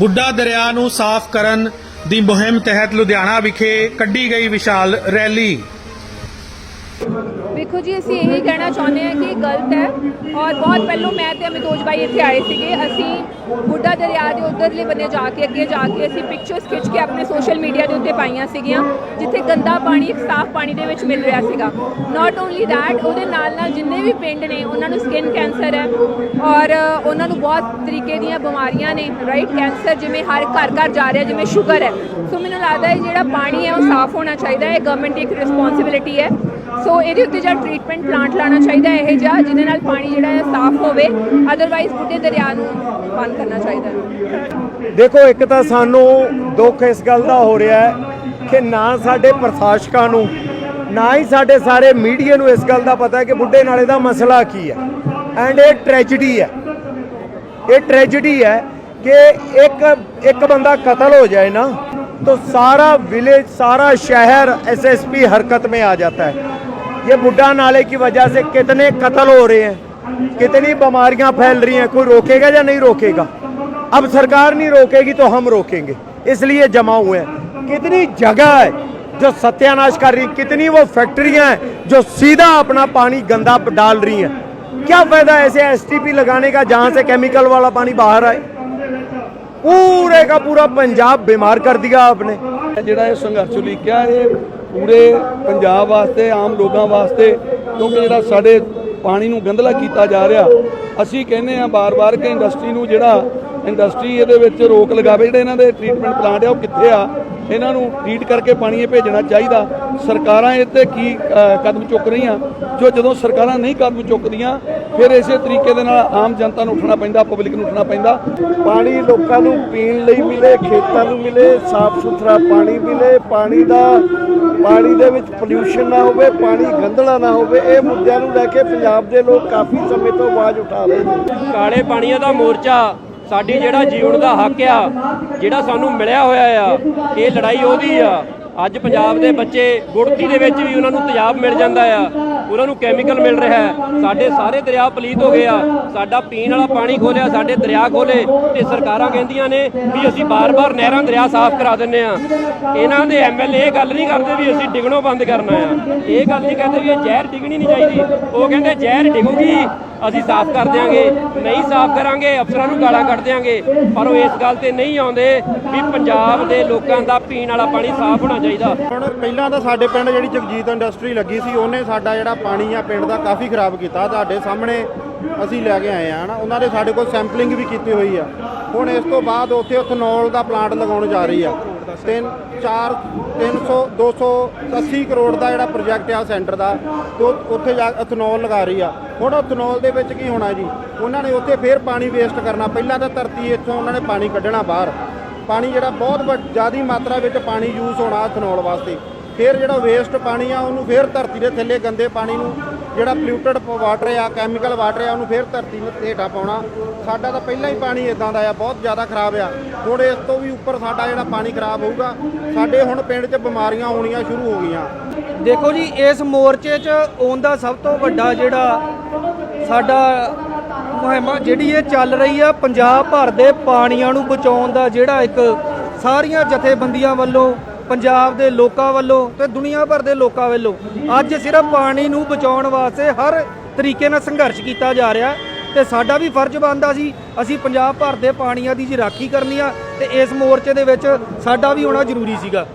ਬੁੱਢਾ ਦਰਿਆ ਨੂੰ ਸਾਫ਼ ਕਰਨ ਦੀ ਮੁਹਿੰਮ ਤਹਿਤ ਲੁਧਿਆਣਾ ਵਿਖੇ ਕੱਢੀ ਗਈ ਵਿਸ਼ਾਲ ਰੈਲੀ। ਵੇਖੋ ਜੀ, ਅਸੀਂ ਇਹੀ ਕਹਿਣਾ ਚਾਹੁੰਦੇ ਹਾਂ ਕਿ ਇਹ ਗਲਤ ਹੈ ਔਰ ਬਹੁਤ ਪਹਿਲੋਂ ਮੈਂ ਤੇ ਅਮਿਤੋਜ ਬਾਈ ਇੱਥੇ ਆਏ ਸੀਗੇ, ਅਸੀਂ ਬੁੱਢਾ ਦਰਿਆ ਦੇ ਉਧਰਲੇ ਬੰਨੇ ਜਾ ਕੇ, ਅੱਗੇ ਜਾ ਕੇ ਅਸੀਂ ਪਿਕਚਰਸ ਖਿੱਚ ਕੇ ਆਪਣੇ ਸੋਸ਼ਲ ਮੀਡੀਆ ਦੇ ਉੱਤੇ ਪਾਈਆਂ ਸੀਗੀਆਂ, ਜਿੱਥੇ ਗੰਦਾ ਪਾਣੀ ਇੱਕ ਸਾਫ਼ ਪਾਣੀ ਦੇ ਵਿੱਚ ਮਿਲ ਰਿਹਾ ਸੀਗਾ। ਨਾਟ ਓਨਲੀ ਥੈਟ ਉਹਦੇ ਨਾਲ ਨਾਲ ਜਿੰਨੇ ਵੀ ਪਿੰਡ ਨੇ, ਉਹਨਾਂ ਨੂੰ ਸਕਿਨ ਕੈਂਸਰ ਹੈ ਔਰ ਉਹਨਾਂ ਨੂੰ ਬਹੁਤ ਤਰੀਕੇ ਦੀਆਂ ਬਿਮਾਰੀਆਂ ਨੇ ਰਾਈਟ ਕੈਂਸਰ ਜਿਵੇਂ ਹਰ ਘਰ ਘਰ ਜਾ ਰਿਹਾ, ਜਿਵੇਂ ਸ਼ੂਗਰ ਹੈ। ਸੋ ਮੈਨੂੰ ਲੱਗਦਾ ਹੈ ਜਿਹੜਾ ਪਾਣੀ ਹੈ ਉਹ ਸਾਫ਼ ਹੋਣਾ ਚਾਹੀਦਾ ਹੈ ਗਵਰਨਮੈਂਟ ਦੀ ਇੱਕ ਰਿਸਪੌਂਸਿਬਿਲਿਟੀ ਹੈ। ਸੋ ਇਹਦੇ ਉੱਤੇ ਜਿਹੜਾ ਟ੍ਰੀਟਮੈਂਟ ਪਲਾਂਟ ਲਾਣਾ ਚਾਹੀਦਾ ਹੈ ਇਹ ਜਿਹਾ ਜਿਹਦੇ ਨਾਲ ਪਾਣੀ ਜਿਹੜਾ ਹੈ ਸਾਫ਼ ਹੋਵੇ ਅਦਰਵਾਈਜ਼ ਬੁੱਢੇ ਦਰਿਆ ਨੂੰ ਬੰਦ ਕਰਨਾ ਚਾਹੀਦਾ ਹੈ ਦੇਖੋ ਇੱਕ ਤਾਂ ਸਾਨੂੰ ਦੁੱਖ ਇਸ ਗੱਲ ਦਾ ਹੋ ਰਿਹਾ ਹੈ ਕਿ ਨਾ ਸਾਡੇ ਪ੍ਰਸ਼ਾਸਕਾਂ ਨੂੰ ਨਾ ਹੀ ਸਾਡੇ ਸਾਰੇ ਮੀਡੀਆ ਨੂੰ ਇਸ ਗੱਲ ਦਾ ਪਤਾ ਹੈ ਕਿ ਬੁੱਢੇ ਨਾਲੇ ਦਾ ਮਸਲਾ ਕੀ ਹੈ ਐਂਡ ਇਹ ਟ੍ਰੈਜੇਡੀ ਹੈ ਇਹ ਟ੍ਰੈਜੇਡੀ ਹੈ ਕਿ ਇੱਕ ਇੱਕ ਬੰਦਾ ਕਤਲ ਹੋ ਜਾਏ ਨਾ तो सारा विलेज सारा शहर एसएसपी हरकत में आ जाता है ये बुड्ढा नाले की वजह से कितने कत्ल हो रहे हैं कितनी बीमारियां फैल रही हैं कोई रोकेगा या नहीं रोकेगा अब सरकार नहीं रोकेगी तो हम रोकेंगे इसलिए जमा हुए हैं कितनी जगह है जो सत्यानाश कर रही कितनी वो फैक्ट्रियां हैं जो सीधा अपना पानी गंदा डाल रही हैं क्या फायदा ऐसे एसटीपी लगाने का जहां से केमिकल वाला पानी बाहर आए पूरे का पूरा पंजाब बीमार कर दिया आपने ਜਿਹੜਾ ਇਹ ਸੰਘਰਸ਼ ਉਲੀਕਿਆ ਇਹ ਪੂਰੇ ਪੰਜਾਬ ਵਾਸਤੇ, ਆਮ ਲੋਕਾਂ ਵਾਸਤੇ, ਕਿਉਂਕਿ ਜਿਹੜਾ ਸਾਡੇ ਪਾਣੀ ਨੂੰ ਗੰਧਲਾ ਕੀਤਾ ਜਾ ਰਿਹਾ, ਅਸੀਂ ਕਹਿੰਦੇ ਆ ਬਾਰ-ਬਾਰ ਕਿ ਇੰਡਸਟਰੀ ਨੂੰ ਜਿਹੜਾ ਇੰਡਸਟਰੀ ਇਹਦੇ ਵਿੱਚ ਰੋਕ ਲਗਾਵੇ, ਜਿਹੜੇ ਇਹਨਾਂ ਦੇ ਟ੍ਰੀਟਮੈਂਟ ਪਲਾਂਟ ਆ, ਉਹ ਕਿੱਥੇ ਆ? ਇਹਨਾਂ ਨੂੰ ਟ੍ਰੀਟ ਕਰਕੇ ਪਾਣੀ ਇਹ ਭੇਜਣਾ ਚਾਹੀਦਾ। ਸਰਕਾਰਾਂ ਇਹ ਤੇ ਕੀ ਕਦਮ ਚੁੱਕ ਰਹੀਆਂ? ਜੋ ਜਦੋਂ ਸਰਕਾਰਾਂ ਨਹੀਂ ਕਦਮ ਚੁੱਕਦੀਆਂ ਫਿਰ ਇਸੇ ਤਰੀਕੇ ਦੇ ਨਾਲ ਆਮ ਜਨਤਾ ਨੂੰ ਉੱਠਣਾ ਪੈਂਦਾ ਪਬਲਿਕ ਨੂੰ ਉੱਠਣਾ ਪੈਂਦਾ। ਪਾਣੀ ਲੋਕਾਂ ਨੂੰ ਪੀਣ ਲਈ ਮਿਲੇ ਖੇਤਾਂ ਨੂੰ ਮਿਲੇ ਸਾਫ਼ ਸੁਥਰਾ ਪਾਣੀ ਮਿਲੇ ਪਾਣੀ ਦਾ ਪਾਣੀ ਦੇ ਵਿੱਚ ਪੋਲਿਊਸ਼ਨ ਨਾ ਹੋਵੇ ਪਾਣੀ ਗੰਧਲਾ ਨਾ ਹੋਵੇ ਇਹ ਮੁੱਦਿਆਂ ਨੂੰ ਲੈ ਕੇ ਪੰਜਾਬ ਦੇ ਲੋਕ ਕਾਫੀ ਸਮੇਂ ਤੋਂ ਆਵਾਜ਼ ਉਠਾ ਰਹੇ ਨੇ। ਕਾਲੇ ਪਾਣੀਆਂ ਦਾ ਮੋਰਚਾ ਸਾਡੀ ਜਿਹੜਾ ਜੀਵਨ ਦਾ ਹੱਕ ਆ, ਜਿਹੜਾ ਸਾਨੂੰ ਮਿਲਿਆ ਹੋਇਆ ਆ, ਇਹ ਲੜਾਈ ਉਹਦੀ ਆ। ਅੱਜ ਪੰਜਾਬ ਦੇ ਬੱਚੇ ਗੁੜਤੀ ਦੇ ਵਿੱਚ ਵੀ ਉਹਨਾਂ ਨੂੰ ਤੇਜ਼ਾਬ ਮਿਲ ਜਾਂਦਾ ਆ। ਉਹਨਾਂ ਨੂੰ ਕੈਮੀਕਲ ਮਿਲ ਰਿਹਾ ਹੈ। ਸਾਡੇ ਸਾਰੇ ਦਰਿਆ ਪਲੀਤ ਹੋ ਗਏ ਆ। ਸਾਡਾ ਪੀਣ ਵਾਲਾ ਪਾਣੀ ਖੋਲਿਆ, ਸਾਡੇ ਦਰਿਆ ਖੋਲੇ ਤੇ ਸਰਕਾਰਾਂ ਕਹਿੰਦੀਆਂ ਨੇ ਵੀ ਅਸੀਂ ਬਾਰ-ਬਾਰ ਨਹਿਰਾਂ ਦਰਿਆ ਸਾਫ਼ ਕਰਾ ਦਿੰਨੇ ਆ ਇਹਨਾਂ ਦੇ ਐਮਐਲਏ ਇਹ ਗੱਲ ਨਹੀਂ ਕਰਦੇ ਵੀ ਅਸੀਂ ਡਿਗਣੋਂ ਬੰਦ ਕਰਨਾ ਆ। ਇਹ ਗੱਲ ਨਹੀਂ ਕਹਿੰਦੇ ਵੀ ਇਹ ਜ਼ਹਿਰ ਡਿਗਣੀ ਨਹੀਂ ਚਾਹੀਦੀ। ਉਹ ਕਹਿੰਦੇ ਜ਼ਹਿਰ ਡਿਗੂਗੀ, ਅਸੀਂ ਸਾਫ਼ ਕਰ ਦਿਆਂਗੇ। ਨਹੀਂ ਸਾਫ਼ ਕਰਾਂਗੇ, ਅਫਸਰਾਂ ਨੂੰ ਗਾਲਾਂ ਕੱਢ ਦਿਆਂਗੇ। ਪਰ ਉਹ ਇਸ ਗੱਲ ਤੇ ਨਹੀਂ ਆਉਂਦੇ ਵੀ ਪੰਜਾਬ ਦੇ ਲੋਕਾਂ ਦਾ ਪੀਣ ਵਾਲਾ ਪਾਣੀ ਸਾਫ਼ ਹੋਣਾ ਚਾਹੀਦਾ। ਹੁਣ ਪਹਿਲਾਂ ਤਾਂ ਸਾਡੇ ਪਿੰਡ ਜਿਹੜੀ ਜਗਜੀਤ ਇੰਡਸਟਰੀ ਲੱਗੀ ਸੀ, ਉਹਨੇ ਸਾਡਾ ਜਿਹੜਾ ਪਾਣੀ ਆ ਪਿੰਡ ਦਾ ਕਾਫੀ ਖਰਾਬ ਕੀਤਾ। ਤੁਹਾਡੇ ਸਾਹਮਣੇ ਅਸੀਂ ਲੈ ਕੇ ਆਏ ਆ, ਹਨਾ? ਉਹਨਾਂ ਦੇ ਸਾਡੇ ਕੋਲ ਸੈਂਪਲਿੰਗ ਵੀ ਕੀਤੀ ਹੋਈ ਆ। ਹੁਣ ਇਸ ਤੋਂ ਬਾਅਦ ਉੱਥੇ ਇਥਨੋਲ ਦਾ ਪਲਾਂਟ ਲਗਾਉਣ ਜਾ ਰਹੀ ਆ। ਤਿੰਨ 4 300 280 ਕਰੋੜ ਦਾ ਜਿਹੜਾ ਪ੍ਰੋਜੈਕਟ ਆ ਸੈਂਟਰ ਦਾ, ਤੇ ਉੱਥੇ ਜਾ ਇਥਨੋਲ ਲਗਾ ਰਹੀ ਆ। ਹੁਣ ਇਥਨੋਲ ਦੇ ਵਿੱਚ ਕੀ ਹੋਣਾ ਜੀ? ਉਹਨਾਂ ਨੇ ਉੱਥੇ ਫੇਰ ਪਾਣੀ ਵੇਸਟ ਕਰਨਾ। ਪਹਿਲਾਂ ਤਾਂ ਧਰਤੀ ਇੱਥੋਂ ਉਹਨਾਂ ਨੇ ਪਾਣੀ ਕੱਢਣਾ ਬਾਹਰ। ਪਾਣੀ ਜਿਹੜਾ ਬਹੁਤ ਵੱਡ- ਜ਼ਿਆਦੀ ਮਾਤਰਾ ਵਿੱਚ ਪਾਣੀ ਯੂਜ਼ ਹੋਣਾ ਇਥਨੋਲ ਵਾਸਤੇ। ਫਿਰ ਜਿਹੜਾ ਵੇਸਟ ਪਾਣੀ ਆ, ਉਹਨੂੰ ਫਿਰ ਧਰਤੀ ਦੇ ਥੱਲੇ ਗੰਦੇ ਪਾਣੀ ਨੂੰ, ਜਿਹੜਾ ਪੋਲਿਊਟਡ ਵਾਟਰ ਆ ਕੈਮੀਕਲ ਵਾਟਰ ਆ, ਉਹਨੂੰ ਫਿਰ ਧਰਤੀ ਨੂੰ ਹੇਠਾਂ ਪਾਉਣਾ। ਸਾਡਾ ਤਾਂ ਪਹਿਲਾਂ ਹੀ ਪਾਣੀ ਇਦਾਂ ਦਾ ਆ, ਬਹੁਤ ਜ਼ਿਆਦਾ ਖਰਾਬ ਆ। ਹੁਣ ਇਸ ਤੋਂ ਵੀ ਉੱਪਰ ਸਾਡਾ ਜਿਹੜਾ ਪਾਣੀ ਖਰਾਬ ਹੋਊਗਾ, ਸਾਡੇ ਹੁਣ ਪਿੰਡ 'ਚ ਬਿਮਾਰੀਆਂ ਹੋਣੀਆਂ ਸ਼ੁਰੂ ਹੋ ਗਈਆਂ। ਦੇਖੋ ਜੀ, ਇਸ ਮੋਰਚੇ 'ਚ ਆਉਣ ਦਾ ਸਭ ਤੋਂ ਵੱਡਾ ਜਿਹੜਾ ਸਾਡਾ ਮੁਹਿੰਮ ਜਿਹੜੀ ਇਹ ਚੱਲ ਰਹੀ ਆ, ਪੰਜਾਬ ਭਰ ਦੇ ਪਾਣੀਆਂ ਨੂੰ ਬਚਾਉਣ ਦਾ ਜਿਹੜਾ ਇੱਕ ਸਾਰੀਆਂ ਜਥੇਬੰਦੀਆਂ ਵੱਲੋਂ ਪੰਜਾਬ ਦੇ ਲੋਕਾਂ ਵੱਲੋਂ ਤੇ ਦੁਨੀਆ ਭਰ ਦੇ ਲੋਕਾਂ ਵੱਲੋਂ ਅੱਜ ਸਿਰਫ ਪਾਣੀ ਨੂੰ ਬਚਾਉਣ ਵਾਸਤੇ ਹਰ ਤਰੀਕੇ ਨਾਲ ਸੰਘਰਸ਼ ਕੀਤਾ ਜਾ ਰਿਹਾ ਤੇ ਸਾਡਾ ਵੀ ਫਰਜ਼ ਬਣਦਾ ਸੀ, ਅਸੀਂ ਪੰਜਾਬ ਭਰ ਦੇ ਪਾਣੀਆਂ ਦੀ ਜੀ ਰਾਖੀ ਕਰਨੀ ਆ ਤੇ ਇਸ ਮੋਰਚੇ ਦੇ ਵਿੱਚ ਸਾਡਾ ਵੀ ਹੋਣਾ ਜ਼ਰੂਰੀ ਸੀਗਾ।